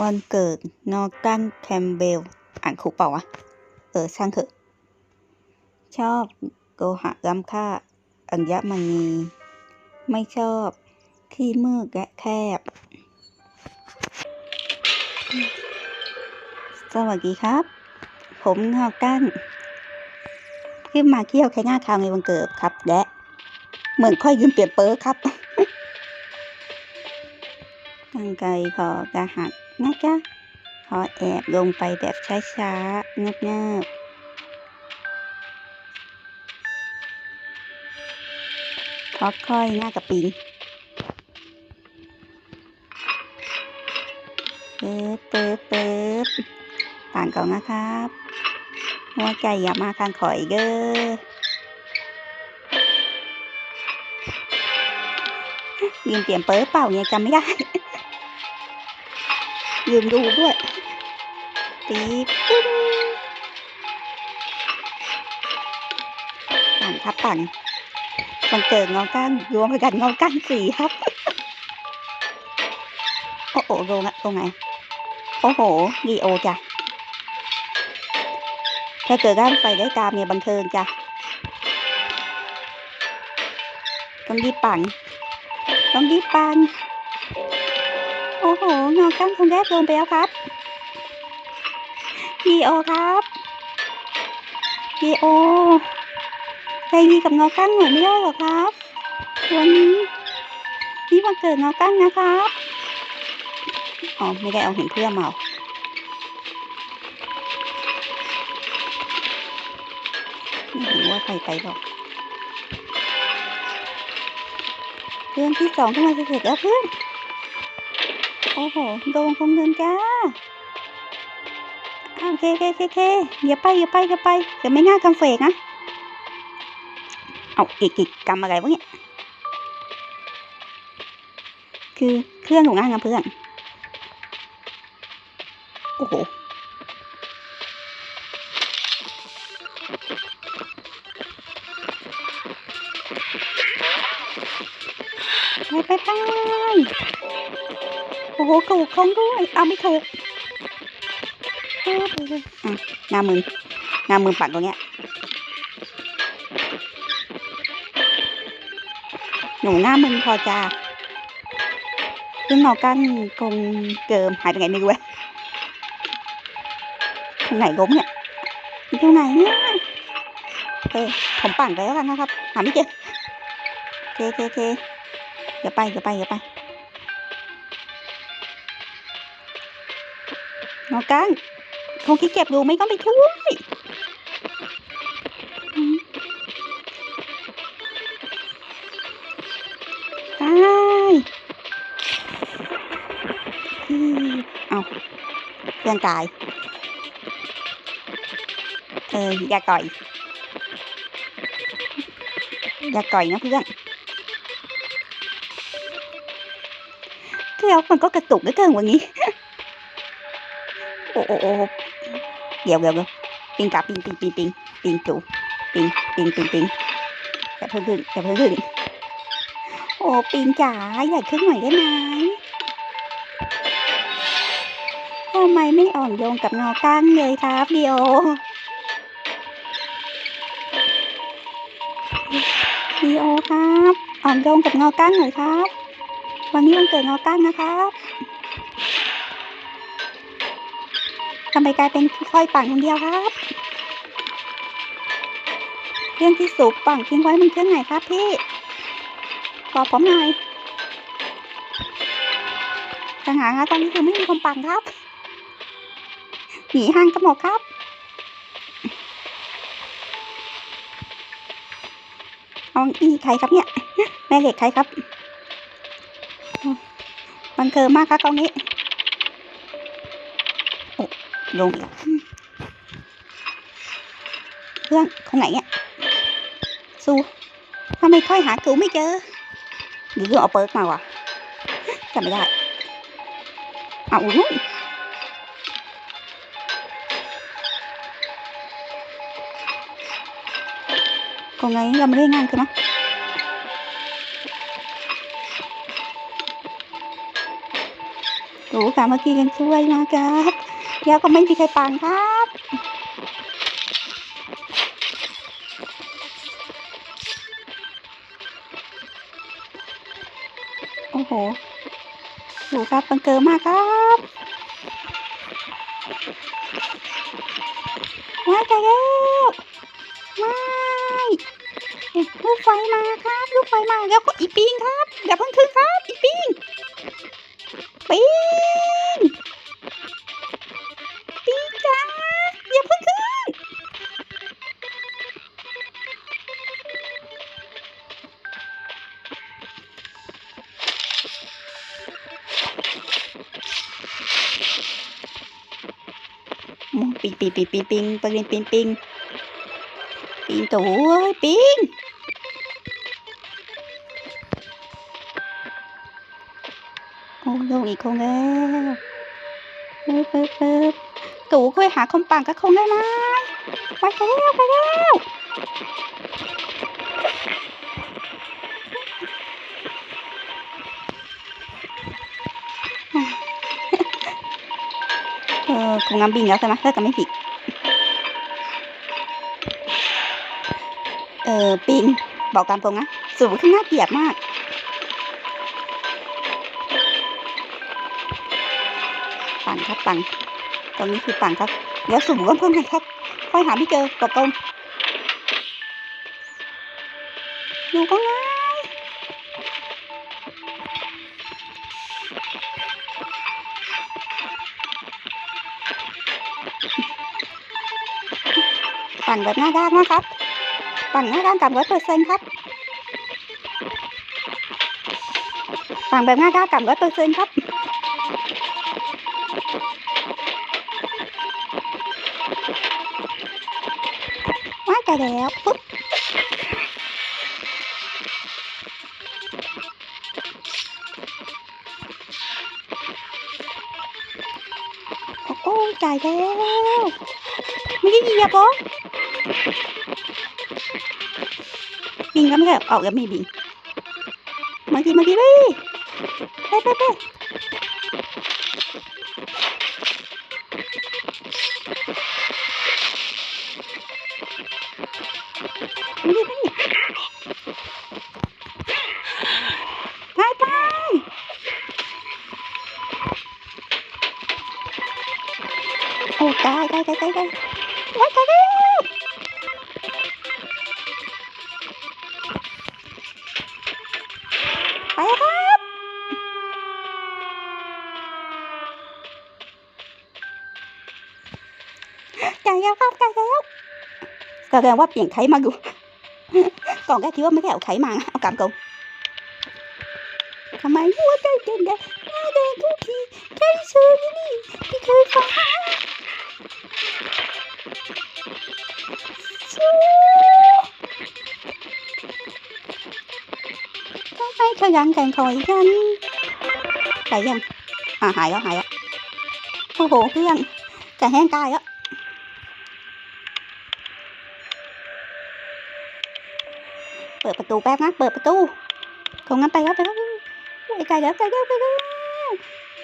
วันเกิดนอร์ตันแคมเบล อ่านถูกเปล่าวะ เออ ช่างเถอะ ชอบโกหะล้ำค่า อัญมณี ไม่ชอบที่มืดและแคบ สวัสดีครับ ผมนอร์ตันขึ้นมาเที่ยวแค่หน้าคาวในวันเกิดครับและเหมือนค่อยยืมเปลี่ยนเปอร์ครับตั้งใจขอกระหัส นะจ๊ะขอแอบลงไปแบบช้าๆเงียบๆค่อยๆหน้ากับปิงเปิบเปิบเปิบผ่านก่อนนะครับหัวใจอย่ามาข้างข่อยเด้อยืมเปลี่ยนเปิดเปล่าเนี่ยจำไม่ได้ ลืมดูด้วยปี๊บปุ้งปั่นครับปั่นวันเกิดเงาก้านรวมกันเงาก้านสี่ครับ โอ้โหลงอะตรงไหน โอ้โหดีโอจ้ะถ้าเกิดด้านไฟได้ตามเนี่ยบันเทิงจ้ะต้องรีปั่นต้องรีปั่น โอ้โหเงากั้งคนแรกลงไปแล้วครับพีโอครับพีโอใจดีกับเงากั้งหน่อยไม่ได้หรอครับวันนี้นี่วันเกิดเงากั้งนะครับอ๋อไม่ได้เอาเห็นเพื่อนมาเอไม่เห็นว่าใครไปหรอกเพื่อนที่สองก็มาจะเสร็จแล้วเพื่อน โอ้โหโดนคงเดินจ้าโอเคโอเคโอเคอย่าไปอย่าไปอย่าไปเดี๋ยวไม่น่าทำเฟกนะ เอาอีกอีกกรรมอะไรวะเนี่ยคือเครื่องของงานกับเพื่อน โอ้โหไปไปไป โอ้โหถูกคงด้วยเอาไม่ถูกอะหน้ามือหน้ามือปัดตรงเนี้ยหนูหน้ามึนพอจ้าซึ่งหนอกั้นคงเกิมหายไปไหนไม่รู้เว้ยตรงไหนล้มเนี่ยอยู่ตรงไหนเนี่ยเออผมปั่นไปแล้วกันนะครับ หาไม่เจอเคเคเคอย่าไปอย่าไปอย่าไป นอกั้นคงขี้เก็บดูไม่ต้องไปช่วยตายอืมเอาเพื่อนตาย เอออย่าก่อย อย่าก่อยนะเพื่อนเที่ยวมันก็กระตุกเหลือเกินวันนี้ โอ้โอ้โอ้เดี๋ยวเดี๋ยวเดี๋ยวปิงกลับปิงปิงปิงปิงปิงจูปิงปิงปิงปิงอย่าเพิ่งขึ้นอย่าเพิ่งขึ้นโอ้ปิงจ๋าอย่าขึ้นหน่อยได้ไหมทำไมไม่อ่อนโยนกับนอตั้งเลยครับเดียวดีโอครับ อ่อนโยนกับงอก้านหน่อยครับ วันนี้วันเกิดงอก้านนะครับ ทำไมกลายเป็นค่อยปั่นคนเดียวครับเครื่องที่สูบปั่นทิ้งไว้มันเครื่องไหนครับพี่บอกผมหน่อยปัญหาครับตอนนี้คือไม่มีคนปั่นครับหนีห้างกันหมดครับเอาอีใครครับเนี่ย แม่เหล็กใครครับ บันเทิงมากครับตรงนี้ ลงอีกเพื่อนคนไหนเนี่ยสู้ทำไมค่อยหากูไม่เจอหรือเรื่องเอาเปิร์กมาวะจำไม่ได้เอาอุ้ย còn ngày là mình đi ngang cơ mà ดูค่ะเมื่อกี้ยังช่วยนะครับ แล้วก็ไม่มีใครปังครับ โอ้โหดูครับบังเกอร์มากครับว้ายตายแล้วว้ายเอ๊ะลูกไฟมาครับ ลูกไฟมาแล้วก็อีปิงครับอย่าเพิ่งขึ้นครับ อีปิงปิง ปิงปิงปิงปิงปิงปิงปิงปิงปิงตัวปิงโอ้ลงอีกคงแล้วเปิบเปิบเปิบตู่เคยหาคมปังก็คงได้ไหมไปแล้วไปแล้ว ออคงงำบินแล้วใช่ไหมถ้าจะไม่ผิด เออปิงบอกตามตรงนะสูงขึ้นน่าเกลียดมากปังครับปังตรงนี้คือปังครับเดี๋ยวสูงก็เพิ่มให้ครับค่อยหาไม่เจอตกลงอยู่ก็ง่าย ปั่นแบบหน้าด้านนะครับ ปั่นหน้าด้านกับร้อยเปอร์เซ็นต์ครับ ปั่นแบบหน้าด้านกับร้อยเปอร์เซ็นต์ครับว่าใจแล้วปุ๊บโอ้ใจแล้วไม่ได้เหยียบเหรอ บิงก็ไม่ได้ออกแล้วไม่บิงมาทีมาทีไปไปไปไปมาดิมาดิไปไปโอ้ตายตายตายตายตายว้ายตาย ไก่แล้วครับไก่แล้วแสดงว่าเปลี่ยนไข่มาอยู่ก่อนแกคิดว่าไม่ได้เอาไข่มาเอากำกงทำไมหัวใจเต้นได้หน้าแดงทุกทีแค่เชื่อนี่นี่ที่เคยฟังชูต้องให้ขยันแข่งคอยกันไก่ยังอ่าหายแล้วหายแล้วโอ้โหเพื่อนไก่แห้งตายแล้ว เปิดประตูแป๊บนะเปิดประตูคงงั้นไปแล้วไปแล้วไปไกลแล้วไกลแล้วไกลแล้ว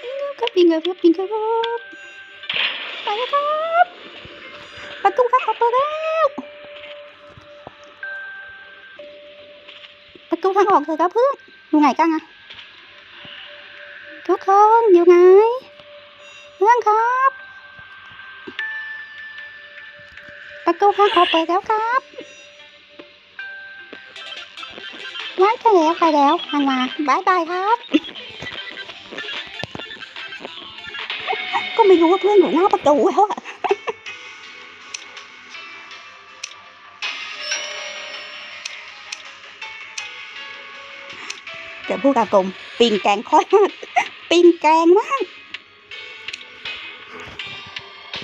ปิงแล้วครับปิงแล้วครับปิงแล้วครับไปแล้วครับประตูครับเปิดแล้วประตูทางออกเลยครับเพื่อนอยู่ไหนกันอะทุกคนอยู่ไหนเพื่อนครับประตูทางออกเปิดแล้วครับ ว้ายไปแล้วไปแล้วหันมาบายบายครับ ก็ไม่รู้ว่าเพื่อนอยู่หน้าประตูแล้วอะเดี๋ยวพูดกับกลมปิงแกงค่อยมากปิงแกงมาก